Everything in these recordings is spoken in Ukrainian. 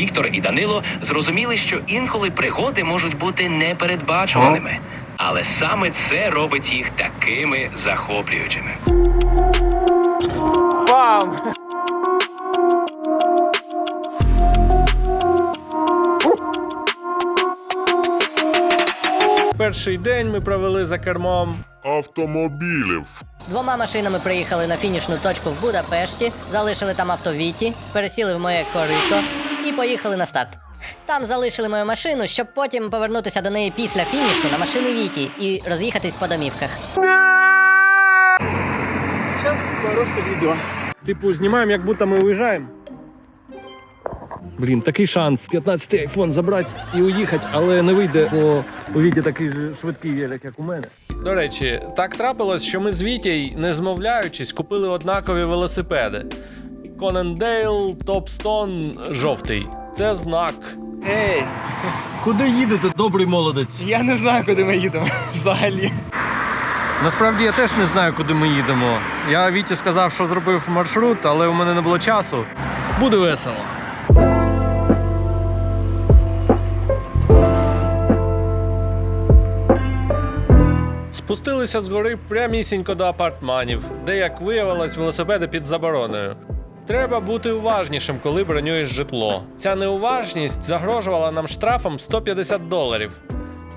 Віктор і Данило зрозуміли, що інколи пригоди можуть бути непередбачуваними. Але саме це робить їх такими захоплюючими. Бам! Перший день ми провели за кермом. автомобілів. Двома машинами приїхали на фінішну точку в Будапешті, залишили там авто Віті, пересіли в моє корито і поїхали на старт. Там залишили мою машину, щоб потім повернутися до неї після фінішу на машини Віті і роз'їхатись по домівках. Зараз просто відео. Типу, знімаємо, як будто ми уїжджаємо. Блін, такий шанс 15 айфон забрати і уїхати, але не вийде, бо у Віті такий же швидкий велик, як у мене. До речі, так трапилось, що ми з Вітєй, не змовляючись, купили однакові велосипеди. Конендейл Топстон жовтий. Це знак. Ей, Куди їдете, добрий молодець? я не знаю, куди ми їдемо взагалі. Насправді я теж не знаю, куди ми їдемо. Я Віті сказав, що зробив маршрут, але у мене не було часу. Буде весело. Спустилися з гори прямісінько до апартманів, де, як виявилось, велосипеди під забороною. Треба бути уважнішим, коли бронюєш житло. Ця неуважність загрожувала нам штрафом 150 доларів.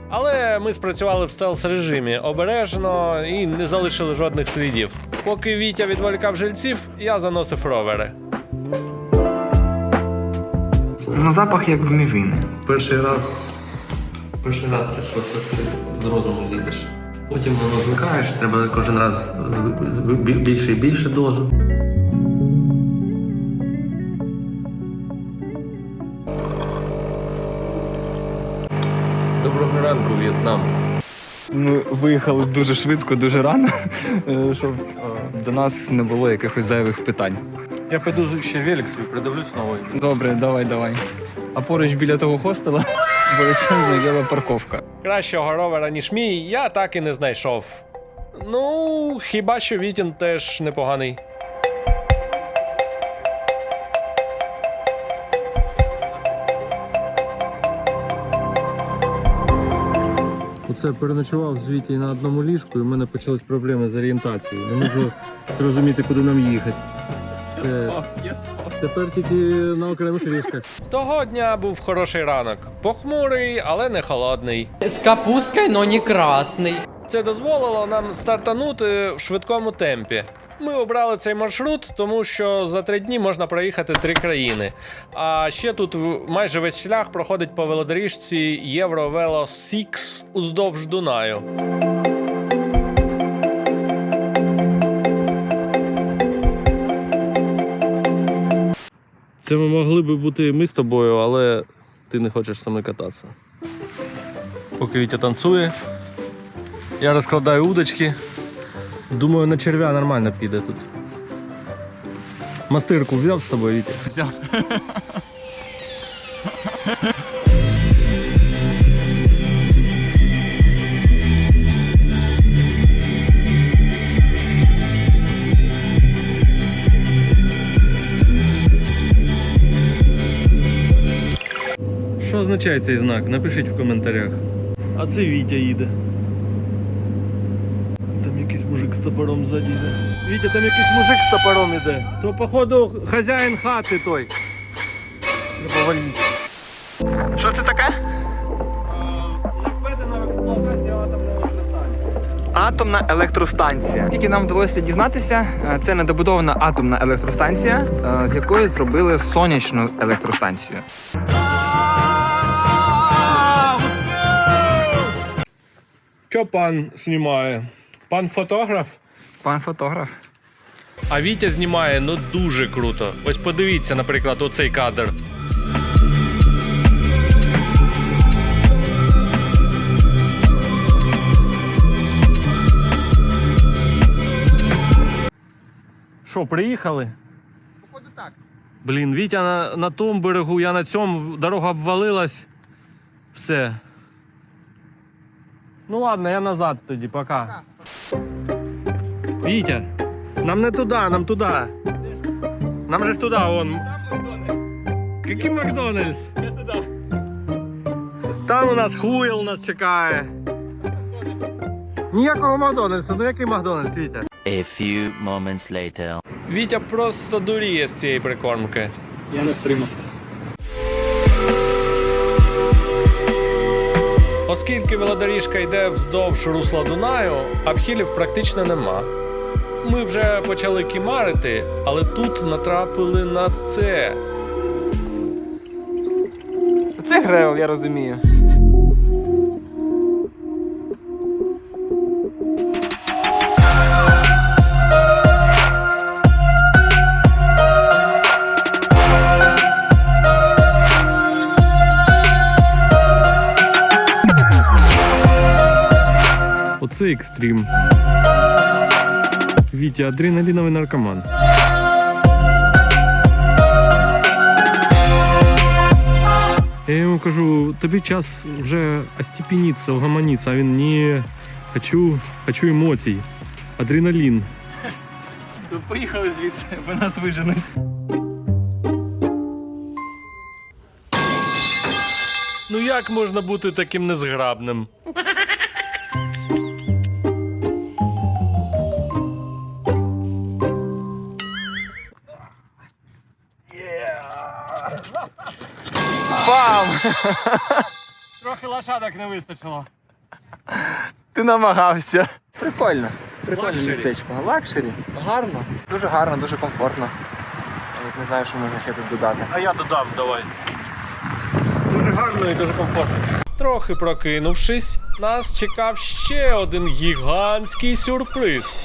Але ми спрацювали в стелс режимі обережно і не залишили жодних слідів. Поки Вітя відволікав жильців, я заносив ровери. Ну, запах як в мівіни. Перший раз. Перший раз це просто з розуму зійдеш. Потім воно звикаєш, треба кожен раз більше і більше дозу. Ранку, В'єтнам. Ми виїхали дуже швидко, дуже рано, е, щоб е, до нас не було якихось зайвих питань. Я піду ще велик свій придивлюсь новий. Добре, давай, давай. А поруч біля того хостела величезна єла парковка. Кращого ровера, ніж мій, я так і не знайшов. Ну, хіба що Вітін теж непоганий. Оце переночував з Вітій на одному ліжку, і в мене почались проблеми з орієнтацією. Не можу зрозуміти, куди нам їхати. Це... Тепер тільки на окремих ліжках. Того дня був хороший ранок. Похмурий, але не холодний. З капусткою, но не красний. Це дозволило нам стартанути в швидкому темпі. Ми обрали цей маршрут, тому що за три дні можна проїхати три країни. А ще тут майже весь шлях проходить по велодоріжці Євровело 6 уздовж Дунаю. Це ми могли би бути ми з тобою, але ти не хочеш мною кататися. Поки Вітя танцює, я розкладаю удочки. Думаю, на черв'я нормально піде тут. Мастирку взяв з собою, Вітя? Взяв. Що означає цей знак? Напишіть в коментарях. А це Вітя їде. Там якийсь мужик з топором ззаді йде. Вітя, там якийсь мужик з топором іде. То, походу, хазяїн хати той. Треба валити. Що це таке? Атомна електростанція. Тільки нам вдалося дізнатися, е, це недобудована атомна електростанція, е, з якої зробили сонячну електростанцію. Що пан знімає? Пан фотограф? Пан фотограф. А Вітя знімає ну дуже круто. Ось подивіться, наприклад, оцей кадр. Що, приїхали? Походу так. Блін, Вітя на, на тому берегу, я на цьому, дорога обвалилась. Все. Ну ладно, я назад тоді, пока. Вітя, нам не туди, нам туди. Нам же ж туди, он. Який Макдональдс? Там у нас хуйл нас чекає. Ніякого Макдональдсу, ну який Макдональдс, Вітя? A few moments later. Вітя просто дуріє з цієї прикормки. Я не втримався. Оскільки велодоріжка йде вздовж русла Дунаю, обхилів практично нема. Ми вже почали кімарити, але тут натрапили на це. Це гревел, я розумію. Оце екстрім. Вітя, адреналіновий наркоман. Я йому кажу, тобі час вже остепениться, угомониться, а він ні, хочу, хочу емоцій. Адреналін. Все, поїхали звідси, бо нас виженуть. Ну як можна бути таким незграбним? Трохи лошадок не вистачило. Ти намагався. Прикольно. Прикольне містечко. Лакшері. Гарно. Дуже гарно, дуже комфортно. Навіть не знаю, що можна ще тут додати. А я додам, давай. Дуже гарно і дуже комфортно. Трохи прокинувшись, нас чекав ще один гігантський сюрприз.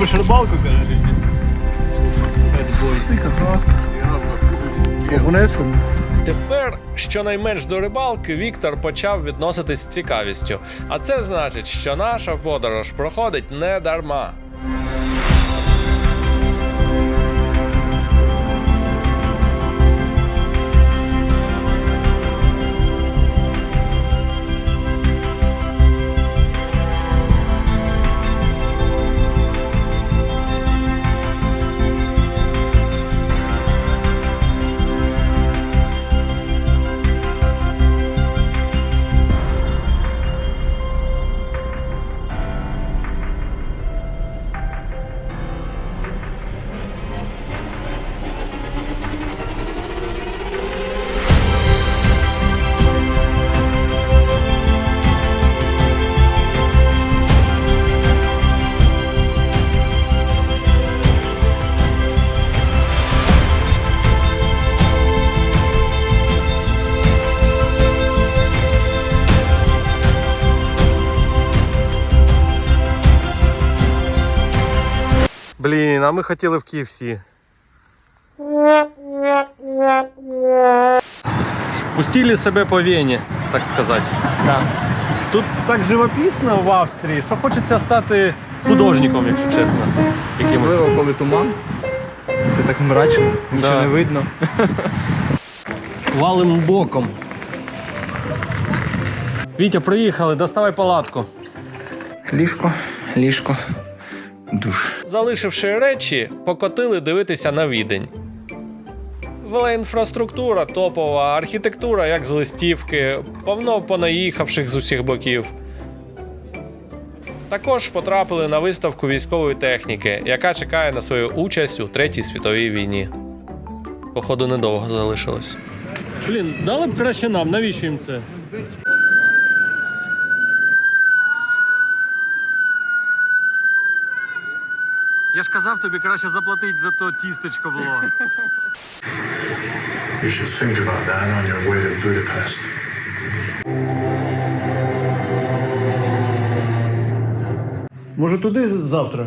Любиш рибалку, каже? Тепер, щонайменш до рибалки, Віктор почав відноситись з цікавістю. А це значить, що наша подорож проходить не дарма. Блін, а ми хотіли в KFC. Пустили себе по вені, так сказати. Так. Тут так живописно в Австрії, що хочеться стати художником, якщо чесно. Якимось. Особливо, коли туман. Це так мрачно, нічого Да. не видно. Валим боком. Вітя, приїхали, доставай палатку. Ліжко, ліжко, душ. Залишивши речі, покотили дивитися на відень. Велоінфраструктура топова, архітектура як з листівки, повно понаїхавших з усіх боків. Також потрапили на виставку військової техніки, яка чекає на свою участь у Третій світовій війні. Походу, недовго залишилось. Блін, дали б краще нам, навіщо їм це? Я ж казав тобі краще заплатити за то тістечко було. You should think about that on your way to Budapest. Може туди завтра?